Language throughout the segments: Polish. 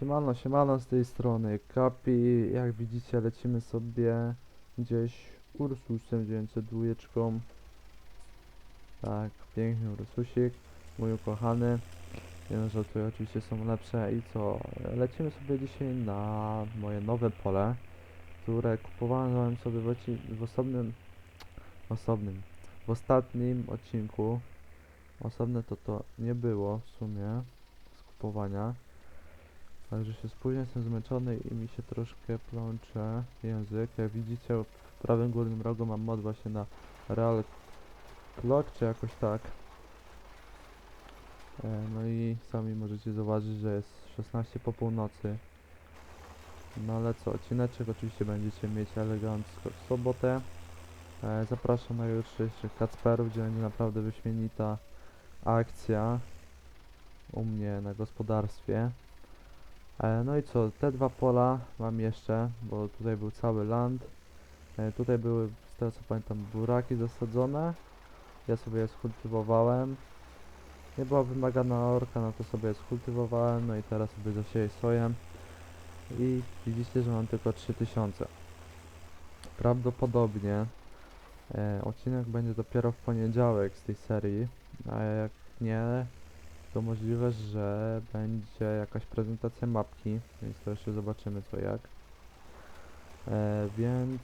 Siemano, siemano z tej strony. Kapi, jak widzicie lecimy sobie gdzieś Ursusem 902. Tak, piękny Ursusik, mój ukochany. Nie no, żartuję, oczywiście są lepsze i co? Lecimy sobie dzisiaj na moje nowe pole, które kupowałem sobie w, w osobnym, osobnym, w ostatnim odcinku. Osobne to to nie było w sumie z kupowania. Także się spóźnię, jestem zmęczony i mi się troszkę plącze język. Jak widzicie w prawym górnym rogu mam mod właśnie na Real Clock, czy jakoś tak. E, no i sami możecie zobaczyć, że jest 16 po północy. No ale co, odcineczek oczywiście będziecie mieć elegancko w sobotę. E, zapraszam na jutrzejszych Kacperów, gdzie będzie naprawdę wyśmienita akcja u mnie na gospodarstwie. E, no i co, te dwa pola mam jeszcze, bo tutaj był cały land. E, tutaj były, z tego co pamiętam, buraki zasadzone. Ja sobie je skultywowałem. Nie była wymagana orka, no to sobie je skultywowałem, no i teraz sobie zasieję soję. I widzicie, że mam tylko 3000. Prawdopodobnie e, odcinek będzie dopiero w poniedziałek z tej serii, a jak nie, to możliwe, że będzie jakaś prezentacja mapki, więc to jeszcze zobaczymy co jak. E, więc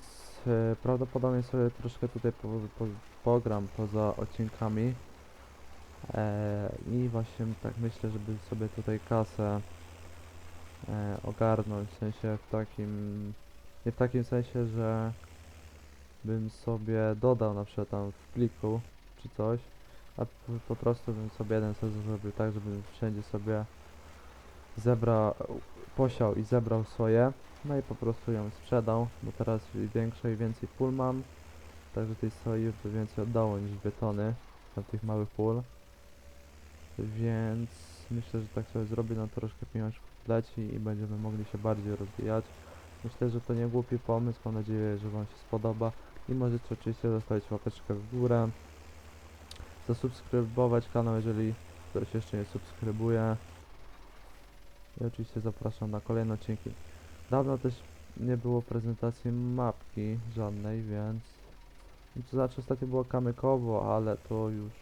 e, prawdopodobnie sobie troszkę tutaj po, po, pogram poza odcinkami. E, I właśnie tak myślę, żeby sobie tutaj kasę e, ogarnąć, w sensie w takim, nie w takim sensie, że bym sobie dodał na przykład tam w pliku czy coś, a po, prostu bym sobie jeden sezon zrobił tak, żebym wszędzie sobie zebrał, posiał i zebrał swoje, no i po prostu ją sprzedał, bo teraz większe i więcej pól mam, także tej soi już by więcej oddało niż dwie tony na tych małych pól, więc myślę, że tak sobie zrobię, no troszkę pieniążków leci i będziemy mogli się bardziej rozwijać. Myślę, że to nie głupi pomysł, mam nadzieję, że Wam się spodoba. I możecie oczywiście zostawić łapeczkę w górę, zasubskrybować kanał, jeżeli ktoś jeszcze nie subskrybuje. I oczywiście zapraszam na kolejne odcinki. Dawno też nie było prezentacji mapki żadnej, więc... To znaczy ostatnio było kamykowo, ale to już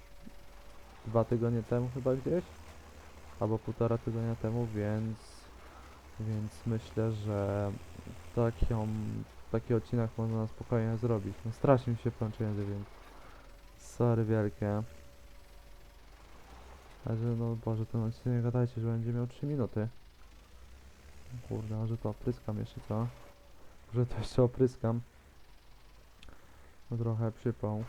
dwa tygodnie temu chyba gdzieś? Albo półtora tygodnia temu, więc... Więc myślę, że taką, taki odcinek można na spokojnie zrobić. No strasznie mi się plącze język, więc... Sorry wielkie. Ale że no Boże, ten odcinek gadajcie, że będzie miał 3 minuty. Kurde, może to opryskam jeszcze, co? Może to jeszcze opryskam. No trochę przypał.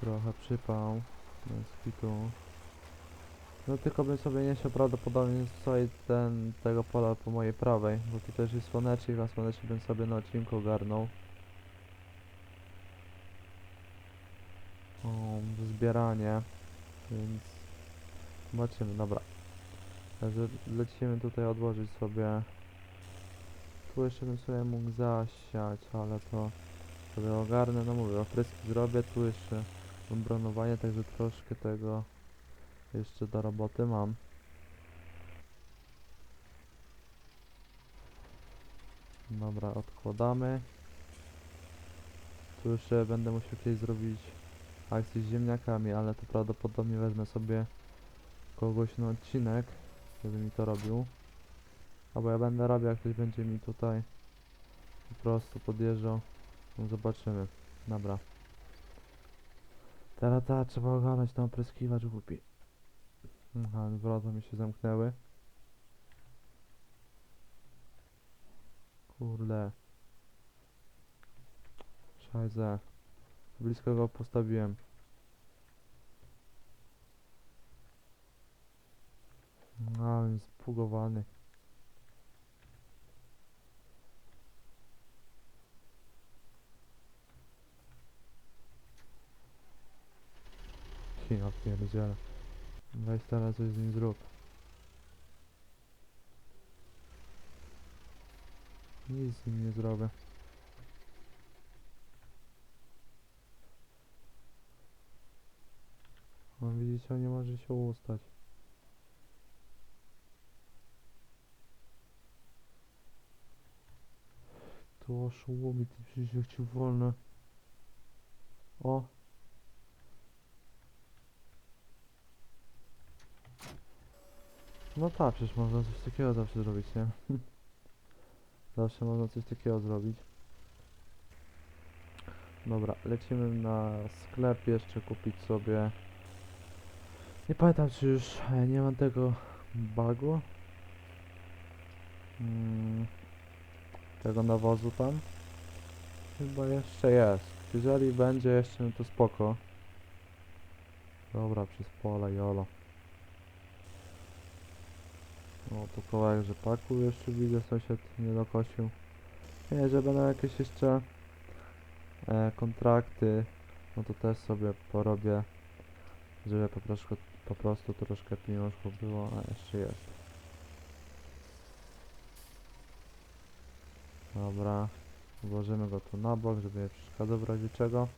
Trochę przypał. Bez kitu. No tylko bym sobie nie chciał prawdopodobnie sobie ten, tego pola po mojej prawej, bo tu też jest słonecznik, a słonecznik bym sobie na odcinku ogarnął. O, zbieranie, więc zobaczymy, dobra. Lecimy tutaj odłożyć sobie. Tu jeszcze bym sobie mógł zasiać, ale to sobie ogarnę, no mówię, opryski zrobię, tu jeszcze ombronowanie, także troszkę tego jeszcze do roboty mam. Dobra, odkładamy. Tu jeszcze będę musiał kiedyś zrobić akcję z ziemniakami, ale to prawdopodobnie wezmę sobie kogoś na odcinek, żeby mi to robił. Albo ja będę robił, jak ktoś będzie mi tutaj po prostu podjeżdżał. No zobaczymy. Dobra. Teraz ta, trzeba ogarnąć ten opryskiwacz głupi. Aha, wrota mi się zamknęły. Kurde. Szajze. Blisko go postawiłem. A, on jest zbugowany. Ja pierdziele. Weź teraz coś z nim zrób. Nic z nim nie zrobię. Widzicie, nie może się ustać. To oszołomi, ty przecież jak wolne. O! No tak, przecież można coś takiego zawsze zrobić, nie? zawsze można coś takiego zrobić. Dobra, lecimy na sklep jeszcze kupić sobie nie pamiętam czy już e, nie mam tego bagu. Mm, tego nawozu tam. Chyba jeszcze jest. Jeżeli będzie jeszcze, no to spoko. Dobra, przez pole, jolo. O, tu kawałek rzepaku jeszcze widzę, sąsiad nie dokosił. Nie, że będą jakieś jeszcze e, kontrakty, no to też sobie porobię, żeby po prostu, po prostu troszkę pieniążków było, a jeszcze jest. Dobra, włożymy go tu na bok, żeby nie przeszkadzał w razie czego.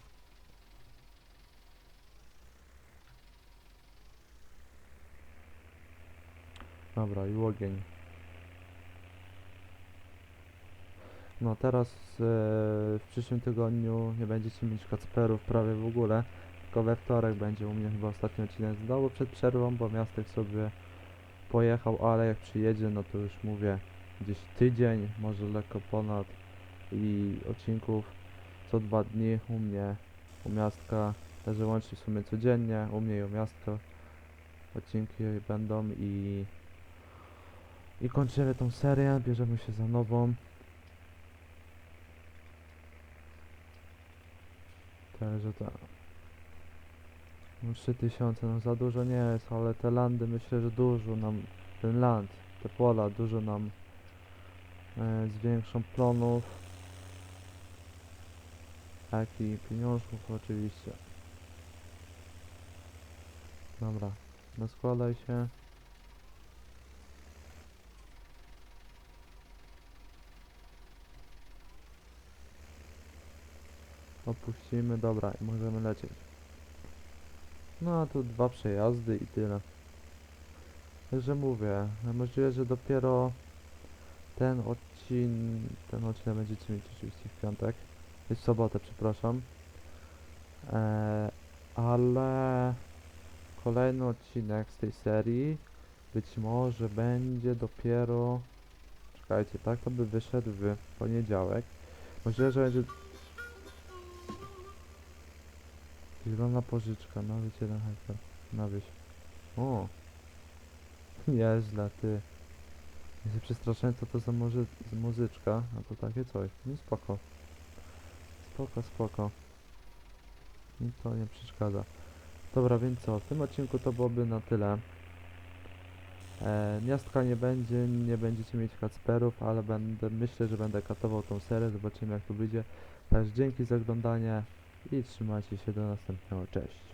Dobra, i ogień. No teraz e, w przyszłym tygodniu nie będziecie mieć kacperów prawie w ogóle, tylko we wtorek będzie u mnie chyba ostatni odcinek z domu przed przerwą, bo miastek sobie pojechał, ale jak przyjedzie, no to już mówię gdzieś tydzień, może lekko ponad i odcinków co dwa dni u mnie, u miastka, także łącznie w sumie codziennie, u mnie i u miastka odcinki będą i i kończymy tą serię, bierzemy się za nową. Także tak. No 3000, no za dużo nie jest, ale te landy myślę, że dużo nam, ten land, te pola dużo nam e, zwiększą plonów. Jak i pieniążków oczywiście. Dobra, no składaj się. Opuścimy, dobra, i możemy lecieć. No a tu dwa przejazdy i tyle. Także mówię, możliwe, że dopiero ten odcinek, ten odcinek będziecie mieć oczywiście w piątek, w sobotę, przepraszam. Eee, ale kolejny odcinek z tej serii być może będzie dopiero, czekajcie, tak to by wyszedł w poniedziałek. Możliwe, że będzie Zielona pożyczka, nawet jeden hektar. Na wieś. O! Nieźle, ty. Jestem przestraszony, co to za może, z muzyczka, a to takie coś. No spoko. Spoko, spoko. Nic to nie przeszkadza. Dobra, więc co, w tym odcinku to byłoby na tyle. E, miastka nie będzie, nie będziecie mieć kacperów, ale będę, myślę, że będę katował tą serię, zobaczymy jak to wyjdzie. Także dzięki za oglądanie i trzymajcie się do następnego, cześć.